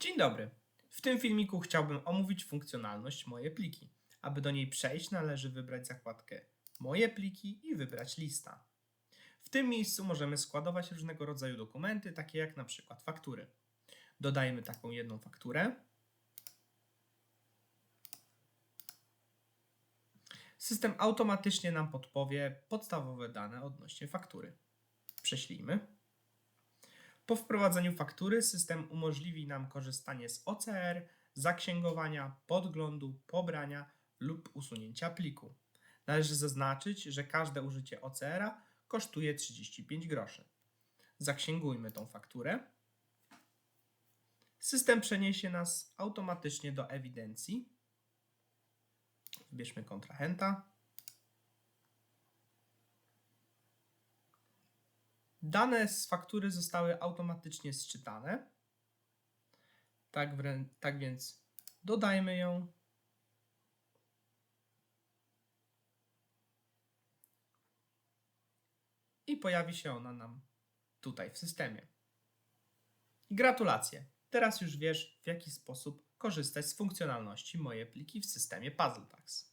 Dzień dobry. W tym filmiku chciałbym omówić funkcjonalność Moje pliki. Aby do niej przejść, należy wybrać zakładkę Moje pliki i wybrać lista. W tym miejscu możemy składować różnego rodzaju dokumenty, takie jak na przykład faktury. Dodajmy taką jedną fakturę. System automatycznie nam podpowie podstawowe dane odnośnie faktury. Prześlijmy. Po wprowadzeniu faktury system umożliwi nam korzystanie z OCR, zaksięgowania, podglądu, pobrania lub usunięcia pliku. Należy zaznaczyć, że każde użycie OCR-a kosztuje 35 groszy. Zaksięgujmy tą fakturę. System przeniesie nas automatycznie do ewidencji. Wybierzmy kontrahenta. Dane z faktury zostały automatycznie sczytane. Tak, tak więc dodajmy ją. I pojawi się ona nam tutaj w systemie. Gratulacje! Teraz już wiesz, w jaki sposób korzystać z funkcjonalności Moje pliki w systemie PuzzleTags.